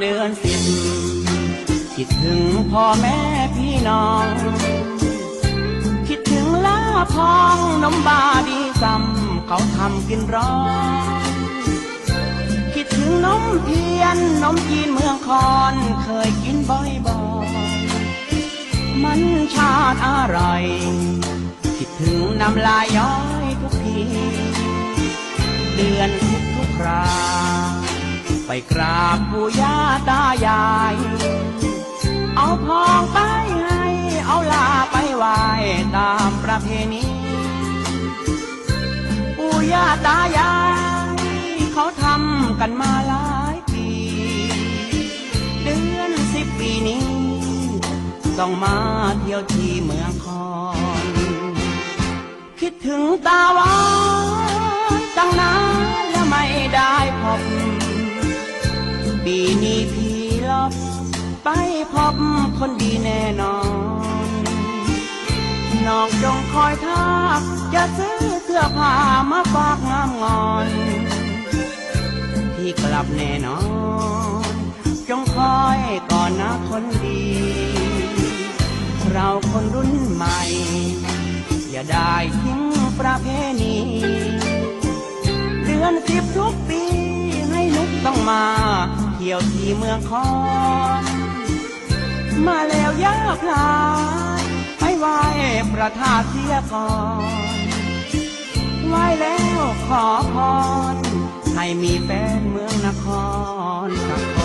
เดือนสิบคิดถึงพ่อแม่พี่น้อง คิดถึงลาพองนมบาดีซ้ำเขาทำกินร้อนคิดถึงนมเทียนนมจีนเมืองคอนเคยกินบ่อยๆมันชาติอร่อย คิดถึงน้ำลายย้อยทุกที เดือนทุกทุกครา กราบปู่ย่าตายาย เอาพองไปให้ เอาลาไปไหว้ตามประเพณีปู่ย่าตายาย เขาทำกันมาหลายปี เดือนสิบปีนี้ ต้องมาเที่ยวที่เมืองคอน คิดถึงตาว ไปพบคนดีแน่นอน น้องจงคอยทักจะซื้อเสื้อผ้ามาฝากงามงอนพี่กลับแน่นอน จงคอยก่อนนะคนดี เราคนรุ่นใหม่ อย่าได้ทิ้งประเพณี เดือนสิบทุกปีให้นุกต้องมา ที่ยวที่เมืองคอนมาแล้วยาพลายไปไหว้ประธาเทียก่อนไหว้แล้วขอพรให้มีแฟนเมืองนครสักคน